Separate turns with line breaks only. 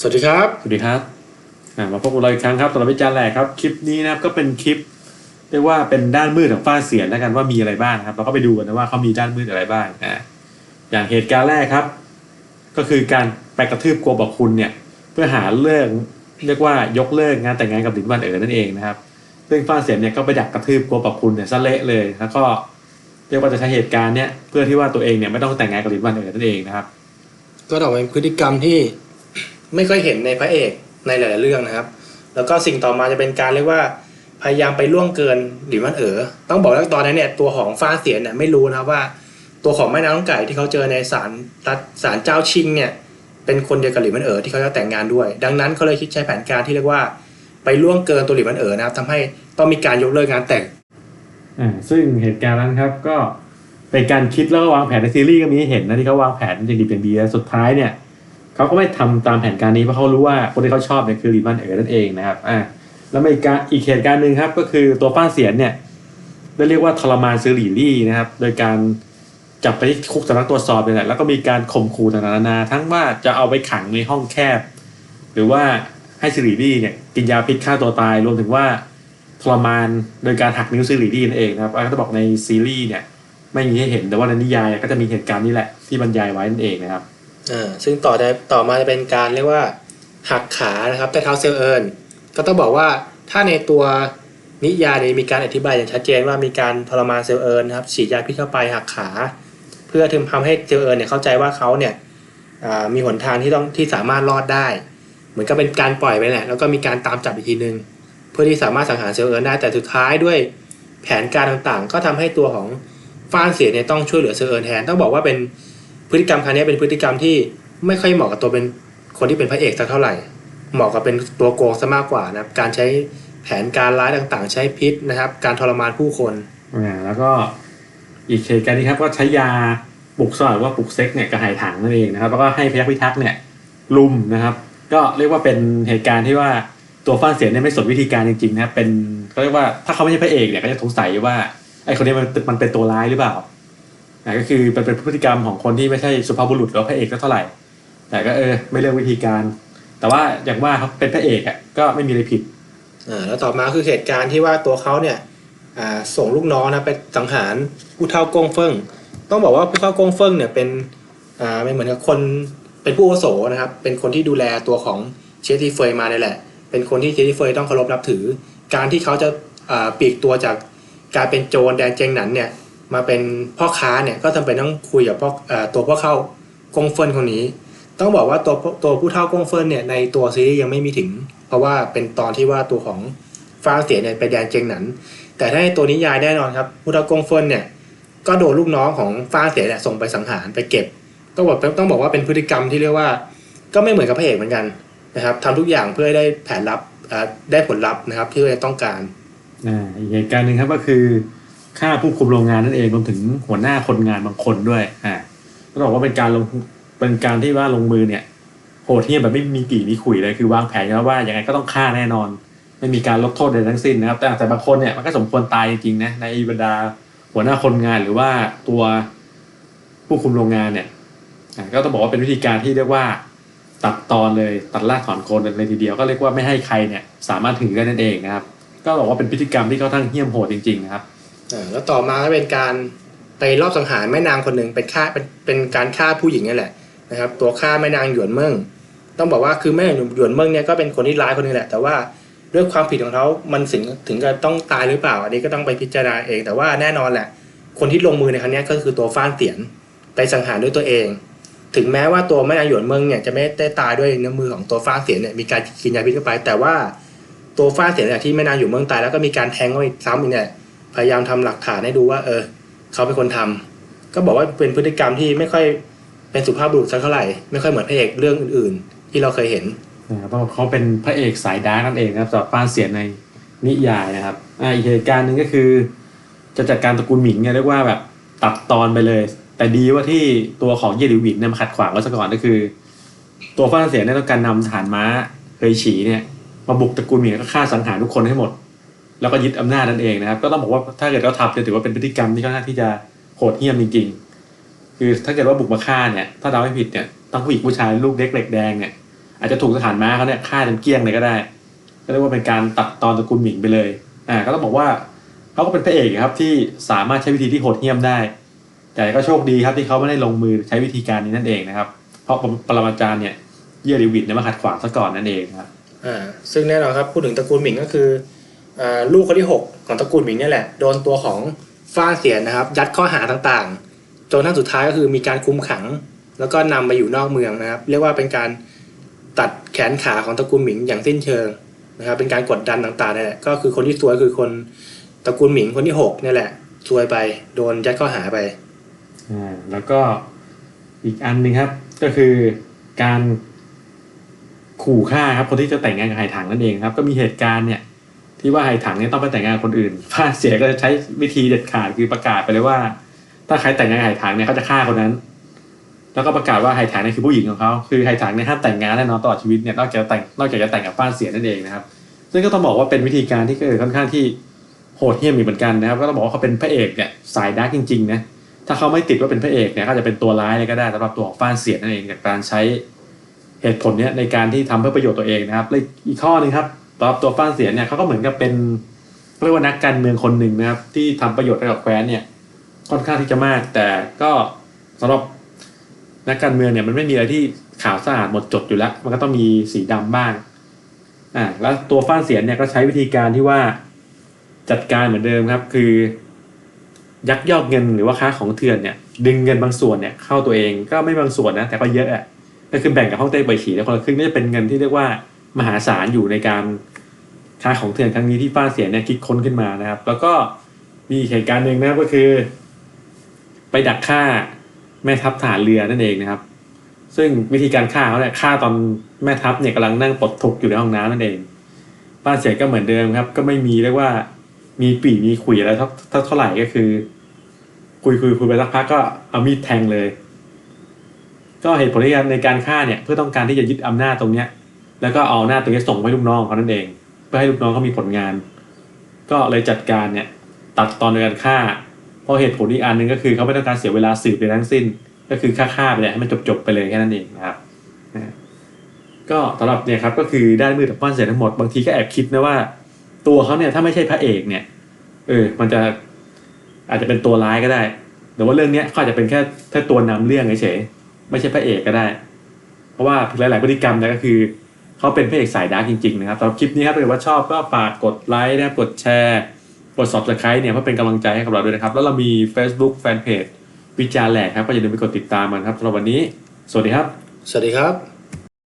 สวัสดีครับ
สวัสดีครับอ่ามาพบกับเราอีกครั้งครับสำหรับวิจารณ์แหลกครับ คลิปนี้นะครับก็เป็นคลิปเรียกว่าเป็นด้านมืดของฟ้าเสียนแล้วกันว่ามีอะไรบ้างนะครับเราก็ไปดูกันนะว่าเขามีด้านมืดอะไรบ้างอ่าอย่างเหตุการณ์แรกครับ ก็คือการไปกระทืบกลัวบอกคุณเนี่ย เพื่อหาเรื่องเรียกว่ายกเลิกงานแต่งงานกับหลินวันเอ๋อนั่นเองนะครับซึ่งฟ้าเสียนเนี่ยก็ไปดักกระทืบกลัวบอกคุณเนี่ยซะเละเลยแล้วก็เรียกว่าจะใช้เหตุการณ์เนี่ยเพื่อที่ว่าตัวเองเนี่ยไม่ต้องแต่งงานกับหลินวันเอ๋อนั่นเองนะครับ
ก็ต้องเป็นพฤติกรรมที่ ไม่ค่อยเห็นในพระเอกในหลาย ๆ เรื่องนะครับ แล้วก็สิ่งต่อมาจะเป็นการเรียกว่าพยายามไปล่วงเกินหลินวันเอ๋อต้องบอกว่าตอนนั้นเนี่ยตัวของฟ้าเสียนเนี่ยไม่รู้นะครับว่า ตัวของแม่นางน้องไก่ที่เขาเจอในศาลรัฐศาลเจ้าชิงเนี่ยเป็นคนเดียวกับหลินวันเอ๋อที่เขาจะแต่งงานด้วย ดังนั้นเขาเลยคิดใช้แผนการที่เรียกว่าไปล่วงเกินตัวหลินวันเอ๋อนะครับทำให้ต้องมีการยกเลิกงานแต่ง
อ่าซึ่งเหตุการณ์นั้นครับก็เป็นการคิดแล้วก็วางแผนในซีรีส์ก็มีให้เห็นนะที่เขาวางแผนอย่างดีเป็นดีแล้วสุดท้ายเนี่ย เขาก็ไม่ทำตามแผนการนี้เพราะเขารู้ว่าคนที่เขาชอบเนี่ยคือลีมันเอ๋อนั่นเองนะครับอ่าแล้วมีอีการอีกเหตุการณ์หนึ่งครับ ก็คือตัวป้าเสียนเนี่ยได้เรียกว่าทรมานซื้อหลี่ลี่นะครับ โดยการจับไปที่คุกสำนักตรวจสอบเนี่ยแหละแล้วก็มีการข่มขู่ต่างๆนานาทั้งว่าจะเอาไปขังในห้องแคบ หรือว่าให้ซิริลี่เนี่ยกินยาพิษฆ่าตัวตาย รวมถึงว่าทรมานโดยการหักนิ้วซิริลี่นั่นเองนะครับก็จะบอกในซีรีส์เนี่ยไม่มีให้เห็นแต่ว่าในนิยายก็จะมีเหตุการณ์นี้แหละที่บรรยายไว้นั่นเองนะครับ
อ่าซึ่งต่อได้ต่อมาจะเป็นการเรียกว่าหักขานะครับใต้เท้าเซลเอิญก็ต้องบอกว่าถ้าในตัวนิยายเนี่ยมีการอธิบายอย่างชัดเจนว่ามีการทรมานเซลเอิญนะครับฉีดยาพิษเข้าไปหักขา เพื่อทำให้เซลเอิญเนี่ยเข้าใจว่าเขาเนี่ยมีหนทางที่ต้องที่สามารถรอดได้ เหมือนกับเป็นการปล่อยไปแหละแล้วก็มีการตามจับอีกทีนึง เพื่อที่สามารถสังหารเซลเอิญได้แต่สุดท้ายด้วยแผนการต่างๆ ก็ทำให้ตัวของฟ้านเสียเนี่ยต้องช่วยเหลือเซลเอิญแทนต้องบอกว่าเป็น พฤติกรรมครั้งนี้เป็นพฤติกรรมที่ไม่ค่อยเหมาะกับตัวเป็นคนที่เป็นพระเอกสักเท่าไหร่ เหมาะกับเป็นตัวโกงซะมากกว่านะครับ การใช้แผนการร้ายต่างๆ ใช้พิษนะครับ การทรมานผู้คน
อ่าแล้วก็อีกเหตุการณ์นี้ครับก็ใช้ยาปลุกสลายว่าปลุกเซ็กเนี่ยกระหายถังนั่นเองนะครับ แล้วก็ให้พยักพิทักษ์เนี่ยลุมนะครับ ก็เรียกว่าเป็นเหตุการณ์ที่ว่าตัวฟ้านเสียเนี่ยไม่สนวิธีการจริงๆนะเป็นเขาเรียกว่าถ้าเขาไม่ใช่พระเอกเนี่ยก็จะสงสัยว่าไอ้คนนี้มันมันเป็นตัวร้ายหรือเปล่า อ่าก็คือเป็นเป็นพฤติกรรมของคนที่ไม่ใช่สุภาพบุรุษหรือพระเอกก็เท่าไหร่ แต่ก็เออไม่เลือกวิธีการ แต่ว่าอย่างว่าเขาเป็นพระเอกอะก็ไม่มีอะไรผิด
อ่าแล้วต่อมาคือเหตุการณ์ที่ว่าตัวเขาเนี่ยอ่าส่งลูกน้องนะไปสังหารผู้เฒ่ากงเฟิงต้องบอกว่าผู้เฒ่ากงเฟิงเนี่ยเป็นอ่าไม่เหมือนกับคนเป็นผู้อาวุโสนะครับ เป็นคนที่ดูแลตัวของเชยทีเฟยมาเนี่ยแหละ เป็นคนที่เชยทีเฟยต้องเคารพนับถือ การที่เขาจะปีกตัวจากการเป็นโจรแดนเจงหนันเนี่ย มาเป็นพ่อค้าเนี่ยก็จำเป็นต้องคุยกับพ่อตัวพ่อเข้ากงเฟินคนนี้ ต้องบอกว่าตัวตัวผู้เฒ่ากงเฟินเนี่ยในตัวซีรีส์ยังไม่มีถึง เพราะว่าเป็นตอนที่ว่าตัวของฟ้าเสียเนี่ยไปแดนเจงหนันแต่ถ้าในตัวนิยายแน่นอนครับผู้เฒ่ากงเฟินเนี่ยก็โดนลูกน้องของฟ้าเสียเนี่ยส่งไปสังหารไปเก็บต้องบอกต้องบอกว่าเป็นพฤติกรรมที่เรียกว่า ก็ไม่เหมือนกับพระเอกเหมือนกันนะครับทำทุกอย่างเพื่อให้ได้แผนลับได้ผลลัพธ์นะครับที่เราต้องการ
อ่าอีกเหตุการณ์หนึ่งครับก็คือ ฆ่าผู้คุมโรงงานนั่นเองรวมถึงหัวหน้าคนงานบางคนด้วยอ่าต้องบอกว่าเป็นการลงเป็นการที่ว่าลงมือเนี่ยโหดเหี้ยมแบบไม่มีกี่มีขุยเลยคือวางแผนแล้วว่ายังไงก็ต้องฆ่าแน่นอน ไม่มีการลดโทษใดทั้งสิ้นนะครับ แต่แต่บางคนเนี่ยมันก็สมควรตายจริงๆนะในบรรดาหัวหน้าคนงานหรือว่าตัวผู้คุมโรงงานเนี่ยอ่าก็ต้องบอกว่าเป็นวิธีการที่เรียกว่าตัดตอนเลยตัดรากถอนโคนเลยทีเดียวก็เรียกว่าไม่ให้ใครเนี่ยสามารถถือได้นั่นเองนะครับ ก็บอกว่าเป็นพฤติกรรมที่ค่อนข้งเหี้ยมโหดจริงๆนะครับ
แล้วต่อมาก็เป็นการไปรอบสังหารแม่นางคนหนึ่งเป็นฆ่าเป็นเป็นการฆ่าผู้หญิงนี่แหละนะครับ ตัวฆ่าแม่นางหยวนเมิงต้องบอกว่าคือแม่นางหยวนเมิงเนี่ยก็เป็นคนที่ร้ายคนหนึงแหละ แต่ว่าด้วยความผิดของเขามันถึงถึงกับต้องตายหรือเปล่า อันนี้ก็ต้องไปพิจารณาเอง แต่ว่าแน่นอนแหละ คนที่ลงมือในครั้งนี้ก็คือตัวฟ้านเตียนไปสังหารด้วยตัวเอง ถึงแม้ว่าตัวแม่นางหยวนเมิงเนี่ยจะไม่ได้ตายด้วยเนื้อมือของตัวฟ้านเตียนเนี่ยมีการกินยาพิษเข้าไป แต่ว่าตัวฟ้านเตียนเนี่ยที่แม่นางหยวนเมิงตายแล้วก็มีการแทงเข้าไปซ้ำอีกเนี่ย พยายามทำหลักฐานให้ดูว่า เออ เขาเป็นคนทำก็บอกว่าเป็นพฤติกรรมที่ไม่ค่อยเป็นสุภาพบุรุษสักเท่าไหร่ไม่ค่อยเหมือนพระเอกเรื่องอื่น ๆ ที่เราเคยเห็น
นะครับเขาเป็นพระเอกสายดาร์กนั่นเองนะครับสำหรับป้านเสียนในนิยายนะครับอ่าอีกเหตุการณ์หนึ่งก็คือ จะจัดการตระกูลหมิงเนี่ยเรียกว่าแบบตัดตอนไปเลย แต่ดีว่าที่ตัวของเย่หลิวหวินเนี่ยมาขัดขวางไว้ซะก่อนก็คือ ตัวฟ้าเสียนเนี่ยต้องการนำฐานม้าเคยฉีเนี่ยมาบุกตระกูลหมิงแล้วก็ฆ่าสังหารทุกคนให้หมด แล้วก็ยึดอำนาจนั่นเองนะครับ ก็ต้องบอกว่าถ้าเกิดเขาทำเนี่ยถือว่าเป็นพฤติกรรมที่ค่อนข้างที่จะโหดเหี้ยมจริง ๆ คือถ้าเกิดว่าบุกมาฆ่าเนี่ยถ้าเราไม่ผิดเนี่ยต้องผู้หญิงผู้ชายลูกเล็กเหล็กแดงเนี่ยอาจจะถูกสถานม้าเขาเนี่ยฆ่าจนเกลี้ยงเลยก็ได้ ก็เรียกว่าเป็นการตัดตอนตระกูลหมิงไปเลยอ่าก็ต้องบอกว่าเขาก็เป็นพระเอกครับที่สามารถใช้วิธีที่โหดเหี้ยมได้ แต่ก็โชคดีครับที่เขาไม่ได้ลงมือใช้วิธีการนี้นั่นเองนะครับ เพราะปรมาจารย์เนี่ยเยี่ยริวิดเนี่ยมาขัดขวางซะก่อนนั่นเองครับ
อ่าซึ่งแน่นอนครับพูดถึงตระกูลหมิงก็คือ ลูกคนที่ 6 ของตระกูลหมิงเนี่ยแหละ โดนตัวของฟ้าเสียนนะครับ ยัดข้อหาต่างๆ จนทั้งสุดท้ายก็คือมีการคุมขัง แล้วก็นำไปอยู่นอกเมืองนะครับ เรียกว่าเป็นการตัดแขนขาของตระกูลหมิงอย่างสิ้นเชิงนะครับ เป็นการกดดันต่างๆนี่แหละก็คือคนที่ซวยคือคนตระกูลหมิงคนที่6เนี่ยแหละซวยไปโดนยัดข้อหาไป
อ่าแล้วก็อีกอันหนึ่งครับ ก็คือการขู่ฆ่าครับคนที่จะแต่งงานกับไหถังนั่นเองครับ ก็มีเหตุการณ์เนี่ย ที่ว่าไหถังเนี่ยต้องไปแต่งงานคนอื่นพาเสียก็จะใช้วิธีเด็ดขาดคือประกาศไปเลยว่า ถ้าใครแต่งงานไหถังเนี่ยเขาจะฆ่าคนนั้น แล้วก็ประกาศว่าไหถังเนี่ยคือผู้หญิงของเขาคือไหถังเนี่ยห้ามแต่งงานแน่นอนตลอดชีวิตเนี่ยนอกจากจะแต่งนอกจากจะแต่งกับป้าเสียนั่นเองนะครับ ซึ่งก็ต้องบอกว่าเป็นวิธีการที่เออค่อนข้างที่โหดเหี้ยมอยู่เหมือนกันนะครับ ก็ต้องบอกว่าเขาเป็นพระเอกเนี่ยสายดาร์กจริงๆนะถ้าเขาไม่ติดว่าเป็นพระเอกเนี่ยก็อาจะเป็นตัวร้ายเลยก็ได้สำหรับตัวของฟ้านเสียนั่นเองจากการใช้เหตุผลเนี้ยในการที่ทำเพื่อประโยชน์ตัวเองนะครับและอีกข้อนึงครับ สำหรับตัวฟ้านเสียเนี่ยเขาก็เหมือนกับเป็นเรียกว่านักการเมืองคนหนึ่งนะครับ ที่ทำประโยชน์ให้กับแคว้นเนี่ย ค่อนข้างที่จะมาก แต่ก็สำหรับนักการเมืองเนี่ยมันไม่มีอะไรที่ขาวสะอาดหมดจดอยู่แล้ว มันก็ต้องมีสีดำบ้างอ่าแล้วตัวฟ้านเสียนเนี่ยก็ใช้วิธีการที่ว่าจัดการเหมือนเดิมครับ คือ ยักยอกเงินหรือว่าค้าของเถื่อนเนี่ย ดึงเงินบางส่วนเนี่ยเข้าตัวเองก็ไม่บางส่วนนะแต่ก็เยอะอะก็คือแบ่งกับฮ่องเต้ไปฉีแล้วคนละครึ่งนี่จะเป็นเงินที่เรียกว่า มหาศาลอยู่ในการค้าของเถื่อนครั้งนี้ที่ฟ้าเสียเนี่ยคิดค้นขึ้นมานะครับ แล้วก็มีเหตุการณ์หนึ่งนะก็คือ ไปดักฆ่าแม่ทัพทหารเรือนั่นเองนะครับ ซึ่งวิธีการฆ่าเขาเนี่ยฆ่าตอนแม่ทัพเนี่ยกำลังนั่งปลดทุกอยู่ในห้องน้ำนั่นเองป้าเสียก็เหมือนเดิมครับ ก็ไม่มีเรียกว่ามีปีมีขุยอะไรเท่าเท่าเท่าไหร่ก็คือ คุยคุยคุยไปสักพักก็เอามีดแทงเลย ก็เหตุผลในการในการฆ่าเนี่ย เพื่อต้องการที่จะยึดอำนาจตรงเนี้ย แล้วก็เอาอำนาตรงนี้ส่งไปให้ลูกน้องเขานั่นเอง เพื่อให้ลูกน้องเขามีผลงาน ก็เลยจัดการเนี่ยตัดตอนในการฆ่า เพราะเหตุผลอีกอันหนึ่งก็คือเขาไม่ต้องการเสียเวลาสืบในทั้งสิ้น ก็คือฆ่าฆ่าไปเลยให้มันจบๆไปเลยแค่นั้นเองนะครับก็สำหรับเนี่ยครับก็คือด้านมือกับป้านเสียทั้งหมดบางทีก็แอบคิดนะว่า ตัวเขาเนี่ยถ้าไม่ใช่พระเอกเนี่ยเออมันจะอาจจะเป็นตัวร้ายก็ได้หรือว่าเรื่องเนี้ยเขาอาจจะเป็นแค่แค่ตัวนำเรื่องเฉยๆไม่ใช่พระเอกก็ได้ เพราะว่าหลาย ๆ พฤติกรรมเนี่ยก็คือ เขาเป็นพระเอกสายดาร์กจริงๆนะครับสำหรับคลิปนี้ครับถ้าเกิดว่าชอบก็ฝากกดไลค์นะครับกดแชร์กด subscribe เนี่ยเพื่อเป็นกำลังใจให้กับเราด้วยนะครับ แล้วเรามี Facebook Fanpage วิจารแหลกครับก็อย่าลืมไปกดติดตามมันครับสำหรับวันนี้ สวัสดีครับ
สวัสดีครับ